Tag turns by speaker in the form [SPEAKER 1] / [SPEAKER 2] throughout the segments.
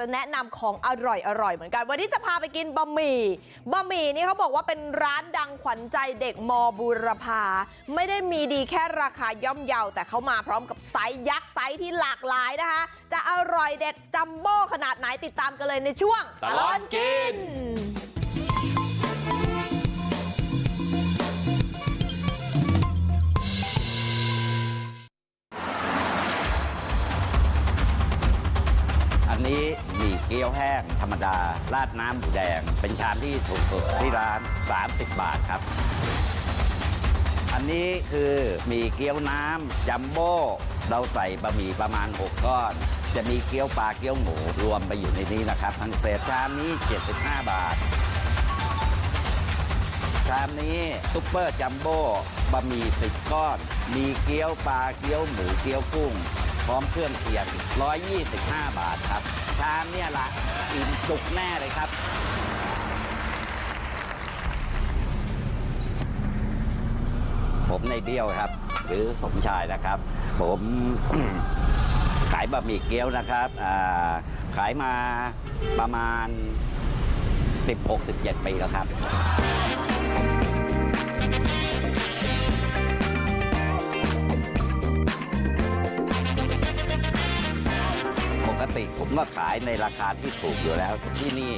[SPEAKER 1] จะแนะนำของอร่อยอร่อยเหมือนกันวันนี้จะพาไปกินบะหมี่บะหมี่นี่เขาบอกว่าเป็นร้านดังขวัญใจเด็กมบูรพาไม่ได้มีดีแค่ราคาย่อมเยาแต่เขามาพร้อมกับไซส์ยักษ์ไซส์ที่หลากหลายนะคะ จะอร่อยเด็ดจัมโบ้ขนาดไหนติดตามกันเลยในช่วง
[SPEAKER 2] ตลอดกิน
[SPEAKER 3] นนี้หมี่เกี๊ยวแห้งธรรมดา ราดน้ำหมูแดง เป็นชามที่ถูกสุดที่ร้าน 30 บาทครับ อันนี้คือหมี่เกี๊ยวน้ำจัมโบ้เราใส่บะหมี่ประมาณ 6 ก้อน จะมีเกี๊ยวปลาเกี๊ยวหมูรวมไปอยู่ในนี้นะครับ ทั้งเศษชามนี้ 75 บาทชามนี้ซุปเปอร์จัมโบ้บะหมี่สิบก้อน มีเกี๊ยวปลาเกี๊ยวหมูเกี๊ยวกุ้ง พร้อมเครื่องเคียง 125 บาทครับชามเนี่ยละอิ่มจุกแน่เลยครับ ผมในเบี้ยวครับ หรือสมชายนะครับ ผม ขายบะหมี่เกี๊ยวนะครับาขายมาประมาณ 16-17 ปีแล้วครับ ผมก็ขายในราคาที่ถูกอยู่แล้ว ที่นี่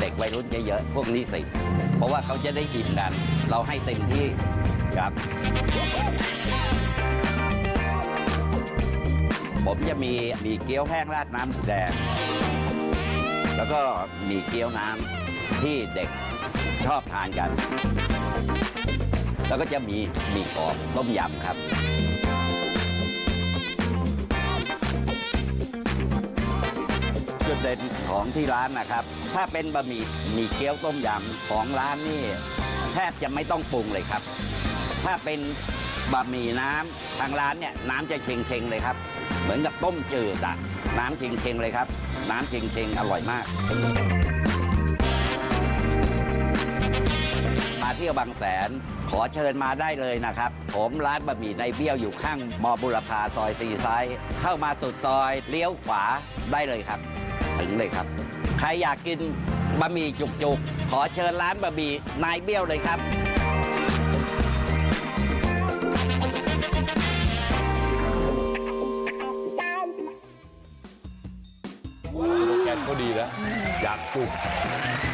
[SPEAKER 3] เด็กวัยรุ่นเยอะๆพวกนี้สิ เพราะว่าเขาจะได้อิ่มกัน เราให้เต็มที่ครับ ผมจะมีมีเกี๊ยวแห้งราดน้ำแดง แล้วก็มีเกี๊ยวน้ำที่เด็กชอบทานกัน แล้วก็จะมีมีกรอบต้มยำครับ จุดเด่นของที่ร้านนะครับ ถ้าเป็นบะหมี่หมี่เกี๊ยวต้มยำของร้านนี่แทบจะไม่ต้องปรุงเลยครับ ถ้าเป็นบะหมี่น้ำทางร้านเนี่ยน้ำจะเชงเชงๆเลยครับ เหมือนกับต้มจืดอะน้ำเชงเชงๆเลยครับ น้ำเชงเชงๆอร่อยมาก มาเที่ยวบางแสนขอเชิญมาได้เลยนะครับ ผมร้านบะหมี่ในเบี้ยวอยู่ข้างมอบุรพาซอยตีไซด์เข้ามาสุดซอยเลี้ยวขวาได้เลยครับ ถึงเลยครับ ใครอยากกินบะหมี่จุกๆ ขอเชิญร้านบะหมี่นายเบี้ยวเลยครับ
[SPEAKER 2] โลแกนเขาดีนะ อยากจุก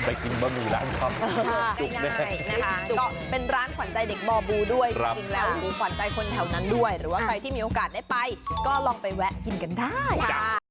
[SPEAKER 2] ไปกินบะหมี่ร้านเขาจุกแน่
[SPEAKER 1] ง่ายๆนะคะก็เป็นร้านขวัญใจเด็กบอบูด้วย
[SPEAKER 2] ครับ
[SPEAKER 1] จริงๆแล้วโอ้โหขวัญใจคนแถวนั้นด้วย หรือว่าใครที่มีโอกาสได้ไป ก็ลองไปแวะกินกันได้